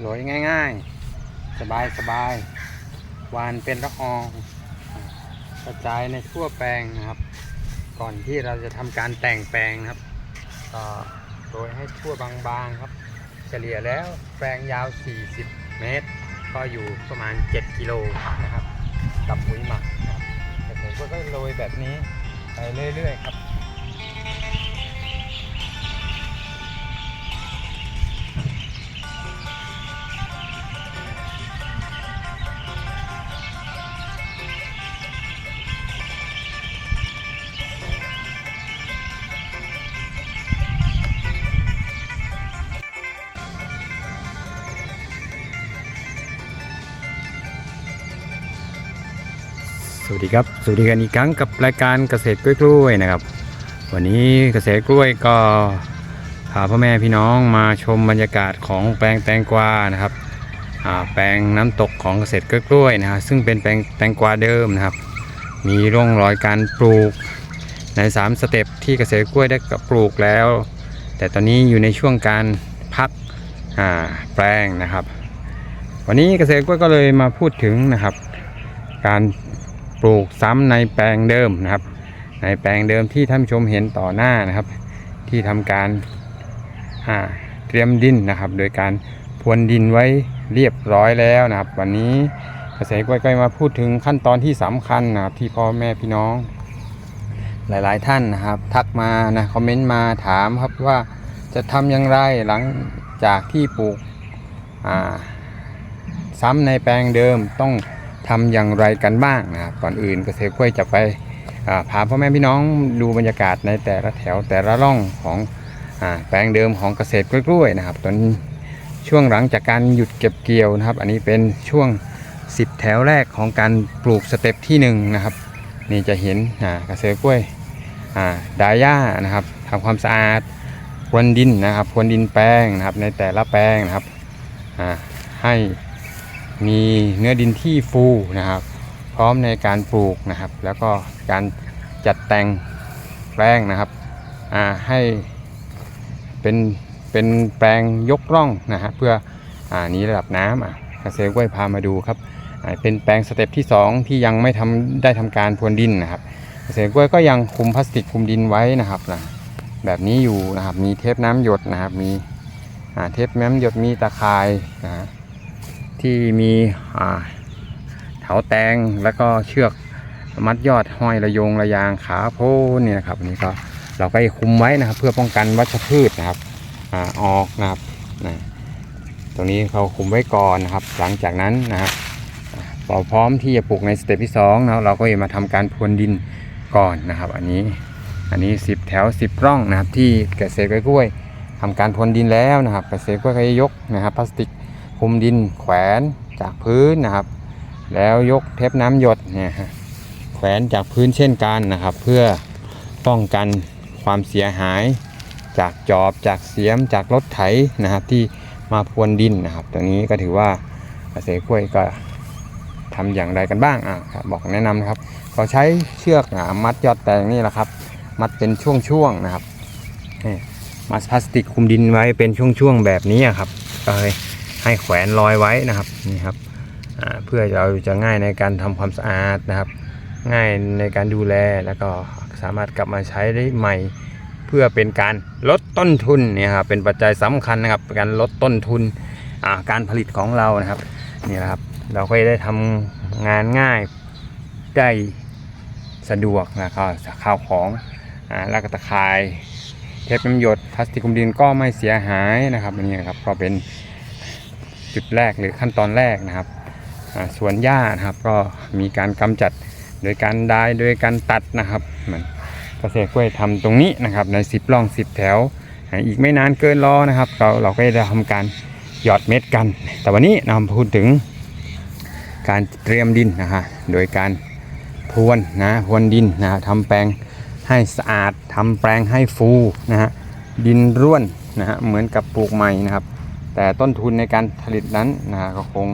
โรยง่ายๆ สบายสบายหวานเป็นละอองกระจายในทั่วแปลงนะครับ ก่อนที่เราจะทำการแต่งแปลงนะครับก็โรยให้ทั่วบางๆครับ เฉลี่ยแล้วแปลงยาว 40 เมตร ก็อยู่ประมาณ 7 กิโลนะครับ กับปุ๋ยหมักครับแต่ผมก็โรยแบบนี้ไปเรื่อยๆครับ วัสดีครับ สวัสดีกันอีกครั้งกับรายการเกษตรกล้วยๆนะครับ วันนี้เกษตรกล้วยก็พาพ่อแม่พี่น้องมาชมบรรยากาศของแปลงแตงกวานะครับแปลงน้ำตกของเกษตรกล้วยนะฮะซึ่งเป็นแปลงแตงกวาเดิมนะครับ มีร่องรอยการปลูกใน 3 สเต็ปที่เกษตรกล้วยได้ปลูกแล้ว แต่ตอนนี้อยู่ในช่วงการพักแปลงนะครับ วันนี้เกษตรกล้วยก็เลยมาพูดถึงนะครับ การ ปลูกซ้ำในแปลงเดิมนะครับ ในแปลงเดิมที่ท่านชมเห็นต่อหน้านะครับ ที่ทำการเตรียมดินนะครับ โดยการพรวนดินไว้เรียบร้อยแล้วนะครับ วันนี้เกษตรกล้วยก็มาพูดถึงขั้นตอนที่สำคัญนะครับที่พ่อแม่พี่น้อง หลาย ๆ ท่านนะครับ ทักมานะคอมเมนต์มาถามครับว่าจะทำอย่างไรหลังจากที่ปลูกซ้ำในแปลงเดิมต้อง ทำอย่างไรกันบ้างนะครับก่อนอื่นเกษตรกล้วยจะไปพาพ่อแม่พี่น้องดูบรรยากาศในแต่ละแถวแต่ละร่องของอแปลงเดิมของเกษตรกล้วยนะครับตอนช่วงหลังจากการหยุดเก็บเกี่ยวนะครับ อันนี้เป็นช่วง 10 แถวแรกของการปลูกสเต็ปที่1นะครับนี่จะเห็นเกษตรกล้วยอ่าดาย่านะครับทำความสะอาดพรวนดินนะครับพรวนดินแปลงนะครับในแต่ละแปลงนะครับให้ มีเนื้อดินที่ฟูนะครับ พร้อมในการปลูกนะครับ แล้วก็การจัดแต่งแปลงนะครับให้เป็นเป็นแปลงยกร่องนะฮะเพื่ออนี้ระดับน้ำอะเกษตรกล้วยพามาดูครับเป็นแปลงสเต็ปที่ 2 ที่ยังไม่ทำได้ทำการพรวนดินนะครับเกษตรกล้วยก็ยังคุมพลาสติกคุมดินไว้นะครับนะแบบนี้อยู่นะครับมีเทปน้ำหยดนะครับมีเทปน้ำหยดมีตะข่ายนะฮะ ที่มีอ่าเถาแตงแล้วก็เชือกมัดยอดห้อยระยงระยางขาโพนี่นะครับอันนี้ก็เราก็คุมไว้นะครับ เพื่อป้องกันวัชพืชนะครับอออกนะครับนะตรงนี้เขาคุมไว้ก่อนนะครับ หลังจากนั้นนะครับพอพร้อมที่จะปลูกในสเต็ปที่2นะเราก็จะมาทำการพรวนดินก่อนนะครับ อันนี้อันนี้ 10 แถว 10 ร่องนะครับ ที่เกษตรกล้วยๆทำการพรวนดินแล้วนะครับ เกษตรกล้วยก็ยกนะครับพลาสติก คุมดินแขวนจากพื้นนะครับ แล้วยกเทปน้ำหยดเนี่ยแขวนจากพื้นเช่นกันนะครับ เพื่อป้องกันความเสียหาย จากจอบจากเสียมจากรถไถนะครับ ที่มาพรวนดินนะครับ ตรงนี้ก็ถือว่าเกษตรกล้วยก็ทำอย่างไรกันบ้างอะครับบอกแนะนำนะครับเขาใช้เชือกมัดยอดแตงนี่แหละครับ มัดเป็นช่วงๆนะครับมัดพลาสติกคุมดินไว้เป็นช่วงๆแบบนี้ครับก็เลย ให้แขวนลอยไว้นะครับนี่ครับเพื่อเราจะง่ายในการทำความสะอาดนะครับ ง่ายในการดูแลแล้วก็สามารถกลับมาใช้ได้ใหม่ เพื่อเป็นการลดต้นทุนเนี่ยครับเป็นปัจจัยสำคัญนะครับการลดต้นทุนการผลิตของเรานะครับนี่แหละครับเราก็จะได้ทำงานง่ายได้สะดวกนะครับข้าวของอ่าแล้วก็ตะข่ายเทปน้ำหยดพลาสติกคลุมดินก็ไม่เสียหายนะครับนนี้นะครับก็เป็น จุดแรกหรือขั้นตอนแรกนะครับสวนหญ้านะครับก็มีการกำจัดโดยการดายโดยการตัดนะครับเหมือนเกษตรกล้วยทำตรงนี้นะครับ ใน 10ร่อง 10 แถว อีกไม่นานเกินรอนะครับ เราเราก็จะทำการหยอดเม็ดกัน แต่วันนี้นำพูดถึงการเตรียมดินนะฮะโดยการพรวนนะพรวนดินนะทำแปลงให้สะอาดทำแปลงให้ฟูนะฮะดินร่วนนะฮะเหมือนกับปลูกใหม่นะครับ แต่ต้นทุนในการผลิตนั้นนะก็คง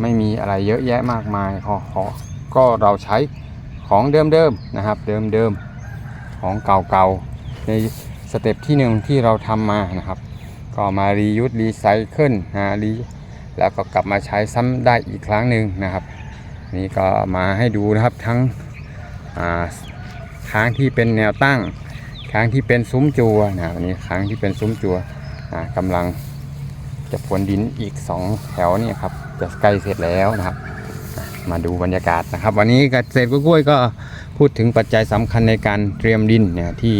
ไม่มีอะไรเยอะแยะมากมายขอขอก็เราใช้ของเดิมๆนะครับ เดิมๆของเก่าๆในสเต็ปที่หนึ่งที่เราทำมานะครับ ก็มารียูสรีไซเคิลนะรีแล้วก็กลับมาใช้ซ้ำได้อีกครั้งหนึ่งนะครับ นี่ก็มาให้ดูนะครับทั้งค้างที่เป็นแนวตั้งค้างที่เป็นซุ้มจัวนะวันนี้ค้างที่เป็นซุ้มจัวกำลัง จะพรวนดินอีก 2 แถวนี่ครับจะใกล้เสร็จแล้วนะครับ มาดูบรรยากาศนะครับ วันนี้เกษตรกล้วยก็พูดถึงปัจจัยสำคัญในการเตรียมดินเนี่ยที่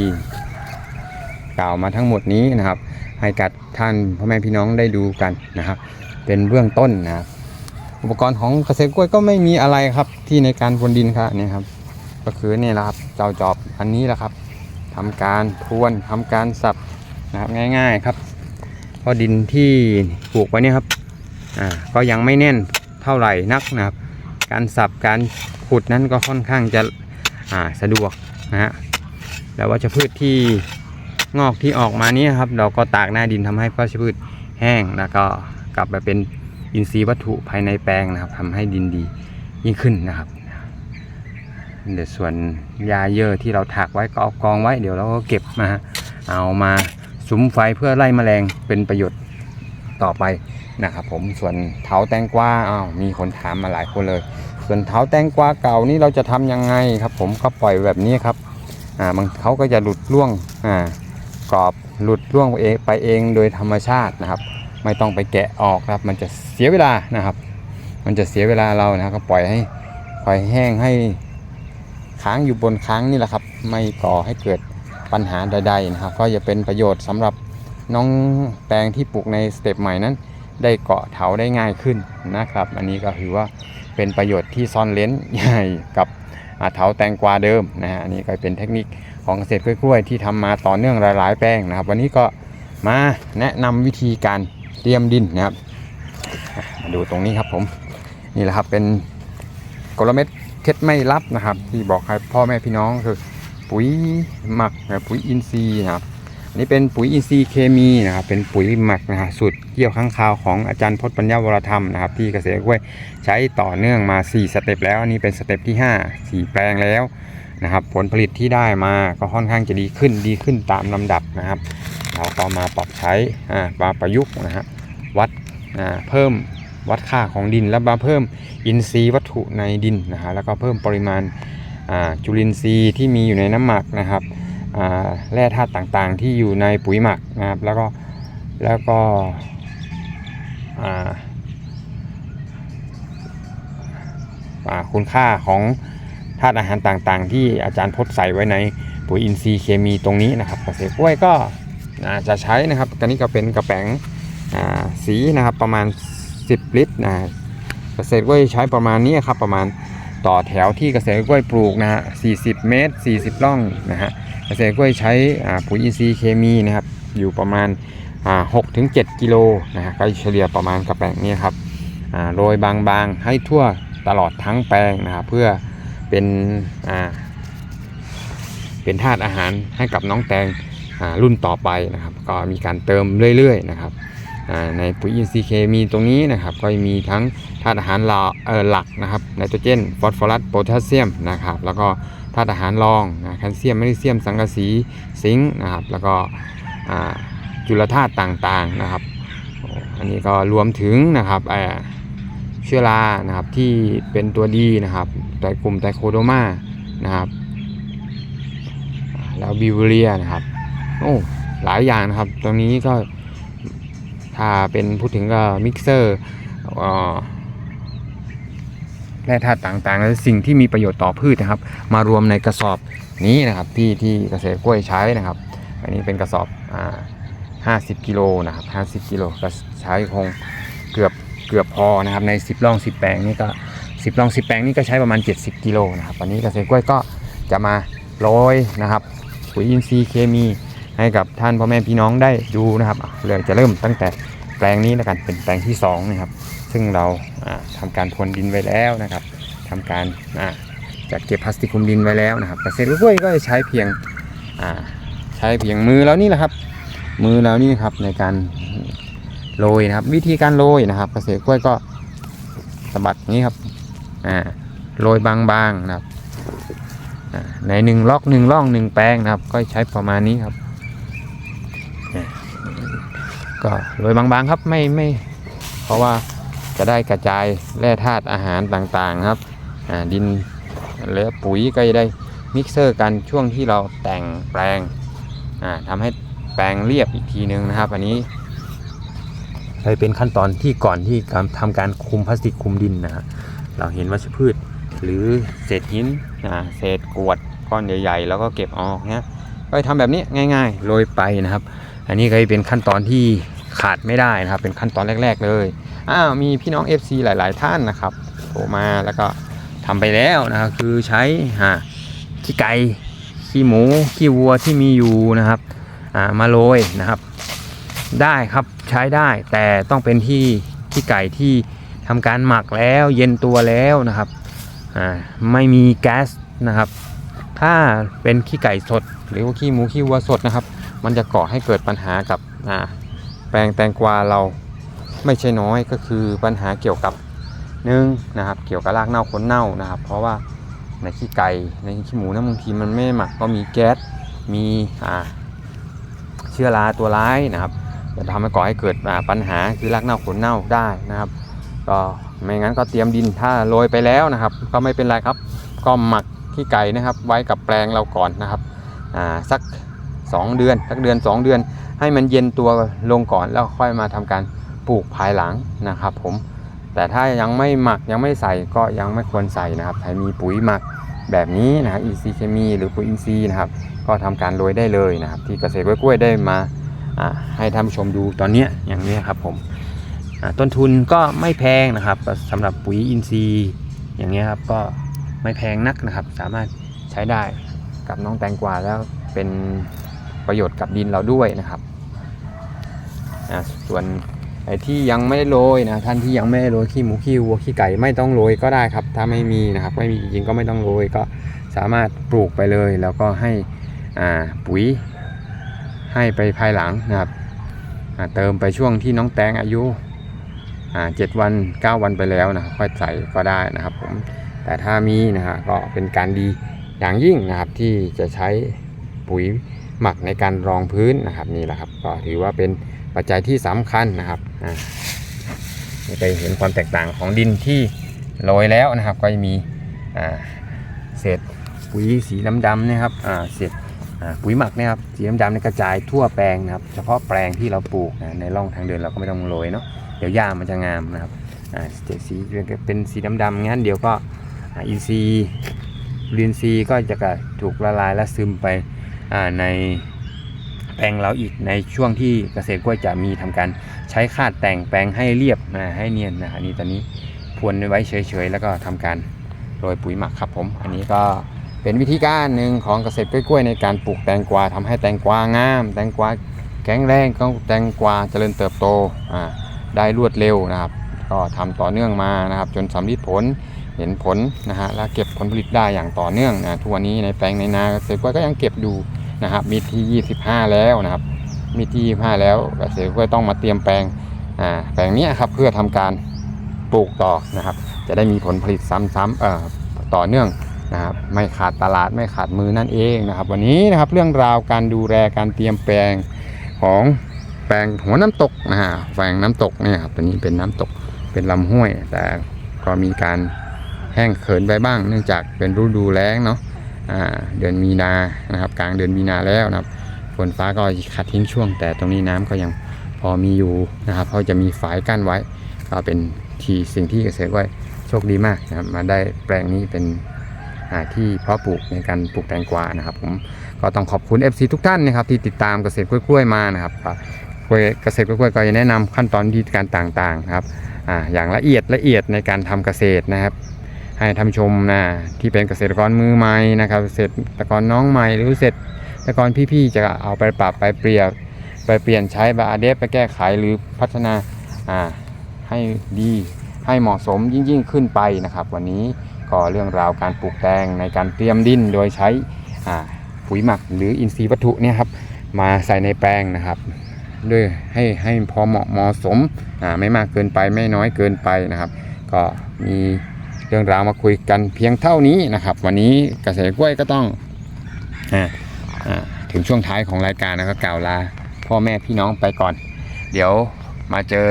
กล่าวมาทั้งหมดนี้นะครับ ให้กับท่านพ่อแม่พี่น้องได้ดูกันนะครับ เป็นเบื้องต้นนะครับอุปกรณ์ของเกษตรกล้วยก็ไม่มีอะไรครับที่ในการพรวนดินครับนี่ครับ ก็คือนี่แหละครับเจ้าจอบอันนี้แหละครับทำการพรวนทำการสับนะครับง่าย ๆ ครับ เพราะดินที่ปลูกไว้นี่ครับอ่าก็ยังไม่แน่นเท่าไหร่นักนะครับ การสับการขุดนั้นก็ค่อนข้างจะอ่าสะดวกนะฮะแล้ววัชพืชที่งอกที่ออกมานี้ครับ เราก็ตากหน้าดินทำให้วัชพืชแห้งแล้วก็กลับมาเป็นอินทรีย์วัตถุภายในแปลงนะครับทำให้ดินดียิ่งขึ้นนะครับเดี๋ยวส่วนยาเยอะที่เราถักไว้ก็เอากองไว้เดี๋ยวเราก็เก็บมา เอามา สุมไฟเพื่อไล่แมลงเป็นประโยชน์ต่อไปนะครับผมส่วนเถาแตงกวาอ้าวมีคนถามมาหลายคนเลย ส่วนเถาแตงกวาเก่านี่เราจะทำยังไงครับ ผมก็ปล่อยแบบนี้ครับอ่าบางเขาก็จะหลุดร่วงอ่ากรอบหลุดร่วงไปเองไปเองโดยธรรมชาตินะครับ ไม่ต้องไปแกะออกครับ มันจะเสียเวลานะครับ มันจะเสียเวลาเรานะครับก็ปล่อยให้ปล่อยแห้งให้ค้างอยู่บนค้างนี่แหละครับ ไม่ก่อให้เกิด ปัญหาใดๆนะครับ ก็จะเป็นประโยชน์สำหรับน้องแตงที่ปลูกในสเต็ปใหม่นั้น ได้เกาะเถาได้ง่ายขึ้นนะครับ อันนี้ก็ถือว่าเป็นประโยชน์ที่ซ่อนเลนใหญ่กับเถาแตงกวาเดิมนะฮะอันนี้ก็เป็นเทคนิคของเกษตรกล้วยที่ทำมาต่อเนื่องหลายๆ แปลงนะครับ วันนี้ก็มาแนะนำวิธีการเตรียมดินนะครับมาดูตรงนี้ครับผมนี่แหละครับเป็นกลเม็ดเคล็ดไม่ลับนะครับ ที่บอกให้พ่อแม่พี่น้องคือ ปุ๋ยหมักนะปุ๋ยอินทรีย์นะครับอันนี้เป็นปุ๋ยอินทรีย์เคมีนะครับ เป็นปุ๋ยหมักนะฮะสูตรเกี่ยวข้างคาวของอาจารย์พจน์ปัญญาวรธรรมนะครับ ที่เกษตรกล้วยใช้ต่อเนื่องมา 4 สเต็ปแล้วอันนี้เป็นสเต็ปที่ 5 4 แปลงแล้วนะครับ ผลผลิตที่ได้มาก็ค่อนข้างจะดีขึ้นดีขึ้นตามลำดับนะครับ เราก็มาปรับใช้อ่ามาประยุกต์นะฮะวัดอ่าเพิ่มวัดค่าของดินแล้วมาเพิ่มอินทรีย์วัตถุในดินนะฮะแล้วก็เพิ่มปริมาณ จุลินทรีย์ที่มีอยู่ในน้ำหมักนะครับแร่ธาตุต่างๆ ที่อยู่ในปุ๋ยหมักนะครับแล้วก็แล้วก็คุณค่าของธาตุอาหารต่างๆ ที่อาจารย์พจน์ใส่ไว้ในปุ๋ยอินทรีย์เคมีตรงนี้นะครับเกษตรกล้วยก็จะใช้นะครับกันนี้ก็เป็นกระแป๋งอ่าสีนะครับประมาณ 10 ลิตรนะเกษตรกล้วยใช้ประมาณนี้ครับประมาณ ต่อแถวที่เกษตรกล้วยปลูกนะฮะ 40 เมตร 40ร่องนะฮะ เกษตรกล้วยใช้ปุ๋ยอินทรีย์เคมีนะครับ อยู่ประมาณ6ถึง7กิโลนะฮะ ก็เฉลี่ยประมาณกระแปลงนี้ครับโรยบางๆให้ทั่วตลอดทั้งแปลงนะครับเพื่อเป็นเป็นธาตุอาหารให้กับน้องแตงรุ่นต่อไปนะครับ ก็มีการเติมเรื่อยๆนะครับ ในปุ๋ยอินทรีย์เคมีตรงนี้นะครับก็มีทั้งธาตุอาหารหลักเอ่อหลักนะครับไนโตรเจนฟอสฟอรัสโพแทสเซียมนะครับแล้วก็ธาตุอาหารรองนะแคลเซียมแมกนีเซียม สังกะสีซิงค์นะครับแล้วก็จุลธาตุต่างๆนะครับอันนี้ก็รวมถึงนะครับเชื้อรานะครับที่เป็นตัวดีนะครับไตรกลุ่มไตโคโดมานะครับแล้วบิวเรียนะครับโอ้หลายอย่างนะครับตรงนี้ก็ ถ้าเป็นพูดถึงก็มิกเซอร์แร่ธาตุต่างๆและสิ่งที่มีประโยชน์ต่อพืชนะครับ มารวมในกระสอบนี้นะครับที่ที่เกษตรกล้วยใช้นะครับ อันนี้เป็นกระสอบอ่า50กิโลนะครับ50กิโลก็ใช้คงเกือบเกือบพอนะครับใน10ร่อง10แปลงนี่ก็10ร่อง10แปลงนี่ก็ใช้ประมาณ 70กิโลนะครับวันนี้เกษตรกล้วยก็จะมาโรยนะครับปุ๋ยอินทรีย์เคมี ให้กับท่านพ่อแม่พี่น้องได้ดูนะครับอะเลยจะเริ่มตั้งแต่แปลงนี้แล้วกันเป็นแปลงที่2นะครับซึ่งเราอ่าทำการพรวนดินไว้แล้วนะครับทำการจัดเก็บพลาสติกคุมดินไว้แล้วนะครับเกษตรกล้วยก็จะใช้เพียงใช้เพียงมือแล้วนี่แหละครับ มือแล้วนี่ครับในการโรยนะครับ วิธีการโรยนะครับเกษตรกล้วยก็สะบัดนี้ครับโรยบางๆนะครับในหนึ่งล็อกหนึ่งร่องหนึ่งแปลงนะครับ ก็ใช้ประมาณนี้ครับ ก็โรยบางๆครับไม่ไม่ เพราะว่าจะได้กระจายแร่ธาตุอาหารต่างๆครับดินและปุ๋ยก็จะได้มิกเซอร์กันช่วงที่เราแต่งแปลงอ่าทำให้แปลงเรียบอีกทีนึงนะครับ อันนี้ไปเป็นขั้นตอนที่ก่อนที่การทำการคุมพลาสติกคุมดินนะฮะเราเห็นวัชพืช หรือเศษหินเศษกรวดก้อนใหญ่ ๆ แล้วก็เก็บออกเนี้ยก็ทำแบบนี้ง่าย ๆ โรยไปนะครับ อันนี้ก็จะเป็นขั้นตอนที่ขาดไม่ได้นะครับ เป็นขั้นตอนแรก ๆ เลยอ้าวมีพี่น้อง FC หลาย ๆ ท่านนะครับโทรมาแล้วก็ทำไปแล้วนะครับคือใช้ฮะขี้ไก่ขี้หมูขี้วัวที่มีอยู่นะครับอ่ามาโรยนะครับ ได้ครับใช้ได้แต่ต้องเป็นที่ขี้ไก่ที่ทำการหมักแล้วเย็นตัวแล้วนะครับอ่าไม่มีแก๊สนะครับ ถ้าเป็นขี้ไก่สด หรือว่าขี้หมูขี้วัวสดนะครับ มันจะก่อให้เกิดปัญหากับแปลงแตงกวาเราไม่ใช่น้อยก็คือปัญหาเกี่ยวกับหนึ่งนะครับเกี่ยวกับรากเน่าขนเน่านะครับ เพราะว่าในขี้ไก่ในขี้หมูนะบางทีมันไม่หมักก็มีแก๊สมีเชื้อราตัวร้ายนะครับจะทำให้ก่อให้เกิดปัญหาคือรากเน่าขนเน่าได้นะครับก็ไม่งั้นก็เตรียมดินถ้าโรยไปแล้วนะครับ ก็ไม่เป็นไรครับ ก็หมักขี้ไก่นะครับ ไว้กับแปลงเราก่อนนะครับอ่าสัก 2 เดือนสักเดือน 2 เดือน ให้มันเย็นตัวลงก่อนแล้วค่อยมาทำการปลูกภายหลังนะครับ ผม แต่ถ้ายังไม่หมักยังไม่ใส่ก็ยังไม่ควรใส่นะครับให้มีปุ๋ยหมักแบบนี้นะครับอินทรีย์เคมีหรือปุ๋ยอินทรีย์นะครับ ก็ทำการโรยได้เลยนะครับ ที่เกษตรกล้วยได้มาให้ท่านผู้ชมดูตอนนี้อย่างนี้ครับผมต้นทุนก็ไม่แพงนะครับสำหรับปุ๋ยอินทรีย์ อย่างเงี้ครับก็ไม่แพงนักนะครับ สามารถใช้ได้กับน้องแตงกวาแล้วเป็น ประโยชน์กับดินเราด้วยนะครับอ่าส่วนไอ้ที่ยังไม่ได้โรยนะท่านที่ยังไม่ได้โรยขี้หมูขี้วัวขี้ไก่ไม่ต้องโรยก็ได้ครับ ถ้าไม่มีนะครับไม่มีจริงๆก็ไม่ต้องโรยก็สามารถปลูกไปเลย แล้วก็ให้อาปุ๋ยให้ไปภายหลังนะครับเติมไปช่วงที่น้องแตงอายุเจ็ดวันเก้าวันไปแล้วนะค่อยใส่ก็ได้นะครับผมแต่ถ้ามีนะฮะก็เป็นการดีอย่างยิ่งนะครับที่จะใช้ปุ๋ย หมักในการรองพื้นนะครับนี่แหละครับก็ถือว่าเป็นปัจจัยที่สำคัญนะครับอ่านี่ไปเห็นความแตกต่างของดินที่โรยแล้วนะครับ ก็จะมีอ่าเศษปุ๋ยสีดำๆนะครับอ่าเศษปุ๋ยหมักนี่ยครับสีดำๆเนี่ยกระจายทั่วแปลงนะครับ เฉพาะแปลงที่เราปลูกนะในร่องทางเดินเราก็ไม่ต้องโรยเนาะเดี๋ยวหญ้ามันจะงามนะครับอ่าเศษสีเป็นสีดำๆงั้นเดี๋ยวก็อินทรีย์ลินทรีย์ก็จะถูกละลายและซึมไป ในแปลงเราอีกในช่วงที่เกษตรกล้วยจะมีทำการใช้คาดแต่งแปลงให้เรียบนะให้เนียนนะอันนี้ตอนนี้พรวนไว้เฉยๆ แล้วก็ทำการโรยปุ๋ยหมักครับผม อันนี้ก็เป็นวิธีการหนึ่งของเกษตรกล้วยในการปลูกแตงกวาทำให้แตงกวางาม แตงกวาแข็งแรงก็แตงกวาเจริญเติบโตอ่าได้รวดเร็วนะครับ ก็ทำต่อเนื่องมานะครับ จนสำลิดผลเห็นผลนะฮะและเก็บผลผลิตได้อย่างต่อเนื่องนะทุกวันนี้ในแปลงในนาเกษตรกล้วยก็ยังเก็บดู นะครับ มีที่25 แล้วนะครับ มีที่25 แล้วเกษตรกล้วยต้องมาเตรียมแปลงอ่าแปลงนี้ครับเพื่อทำการปลูกต่อนะครับ จะได้มีผลผลิตซ้ำๆเอ่อต่อเนื่องนะครับ ไม่ขาดตลาดไม่ขาดมือนั่นเองนะครับ วันนี้นะครับเรื่องราวการดูแลการเตรียมแปลงของแปลงหัวน้ำตกนะฮะแปลงน้ำตกเนี่ยครับตัวนี้เป็นน้ำตกเป็นลำห้วย แต่ก็มีการแห้งเขินไปบ้าง เนื่องจากเป็นฤดูแล้งเนาะ เดือนมีนานะครับ กลางเดือนมีนาแล้วนะครับฝนฟ้าก็ขัดทิ้งช่วง แต่ตรงนี้น้ำก็ยังพอมีอยู่นะครับเพราะจะมีฝายกั้นไว้ ก็เป็นที่สิ่งที่เกษตรกล้วยโชคดีมากนะครับ มาได้แปลงนี้เป็นที่เพาะปลูกในการปลูกแตงกวานะครับ ผมก็ต้องขอบคุณ FC ทุกท่านนะครับ ที่ติดตามเกษตรกล้วยๆมานะครับเกษตรกล้วยๆก็จะแนะนำขั้นตอนวิธีการต่างๆนะครับออย่างละเอียดละเอียดในการทำเกษตรนะครับ ให้ท่านชมนะที่เป็นเกษตรกรมือใหม่นะครับเกษตรกรน้องใหม่หรือเกษตรกรพี่ๆจะเอาไปปรับไปเปลี่ยนไปเปลี่ยนใช้บาเดฟไปแก้ไขหรือพัฒนาให้ดีให้เหมาะสมยิ่งยิ่งๆขึ้นไปนะครับ วันนี้ก็เรื่องราวการปลูกแตงในการเตรียมดินโดยใช้ปุ๋ยหมักหรืออินทรีย์วัตถุเนี่ยครับมาใส่ในแปลงนะครับด้วยให้ให้พอเหมาะเหมาะสมไม่มากเกินไปไม่น้อยเกินไปนะครับ ก็มี เรื่องราวมาคุยกันเพียงเท่านี้นะครับ วันนี้เกษตรกล้วยก็ต้องอาอ่าถึงช่วงท้ายของรายการนะครับกล่าวลาพ่อแม่พี่น้องไปก่อน เดี๋ยวมาเจอ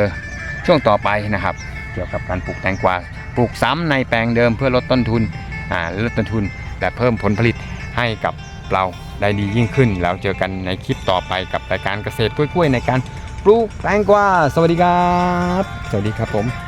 ช่วงต่อไปนะครับ เกี่ยวกับการปลูกแตงกวาปลูกซ้ำในแปลงเดิมเพื่อลดต้นทุนอ่าลดต้นทุน แต่เพิ่มผลผลิตให้กับเราได้ดียิ่งขึ้น แล้วเจอกันในคลิปต่อไปกับรายการเกษตรกล้วยๆในการปลูกแตงกวาสวัสดีครับ สวัสดีครับผม